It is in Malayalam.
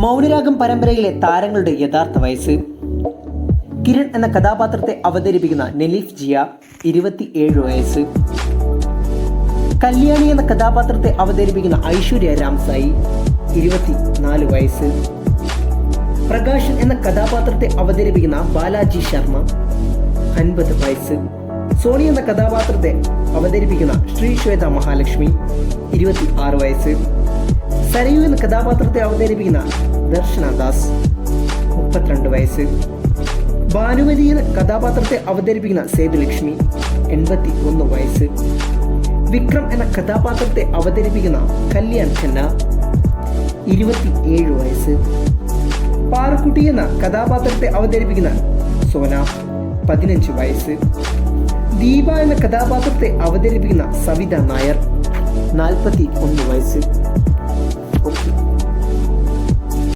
മൗനരാഗം പരമ്പരയിലെ താരങ്ങളുടെ യഥാർത്ഥ വയസ്സ്. കിരൺ എന്ന കഥാപാത്രത്തെ അവതരിപ്പിക്കുന്ന നെലീഫ് ജിയ ഇരുപത്തിയേഴ് വയസ്സ്. കല്യാണി എന്ന കഥാപാത്രത്തെ അവതരിപ്പിക്കുന്ന ഐശ്വര്യ രാംസായി ഇരുപത്തി നാല് വയസ്സ്. പ്രകാശൻ എന്ന കഥാപാത്രത്തെ അവതരിപ്പിക്കുന്ന ബാലാജി ശർമ്മ അൻപത് വയസ്സ്. സോണി എന്ന കഥാപാത്രത്തെ അവതരിപ്പിക്കുന്ന ശ്രീ ശ്വേത മഹാലക്ഷ്മി ഇരുപത്തി ആറ് വയസ്സ്. സരയു എന്ന കഥാപാത്രത്തെ അവതരിപ്പിക്കുന്ന ദർശന ദാസ് മുപ്പത്തിരണ്ട് വയസ്സ്. ഭാനുമതി എന്ന കഥാപാത്രത്തെ അവതരിപ്പിക്കുന്ന സേതുലക്ഷ്മി എൺപത്തി ഒന്ന് വയസ്സ്. വിക്രം എന്ന കഥാപാത്രത്തെ അവതരിപ്പിക്കുന്ന കല്യാൺ ഖന്ന ഇരുപത്തി ഏഴ് വയസ്സ്. പാറക്കുട്ടി എന്ന കഥാപാത്രത്തെ അവതരിപ്പിക്കുന്ന സോന പതിനഞ്ച് വയസ്സ്. ദീപ എന്ന കഥാപാത്രത്തെ അവതരിപ്പിക്കുന്ന സവിത നായർ നാൽപ്പത്തി ഒന്ന് വയസ്സ്.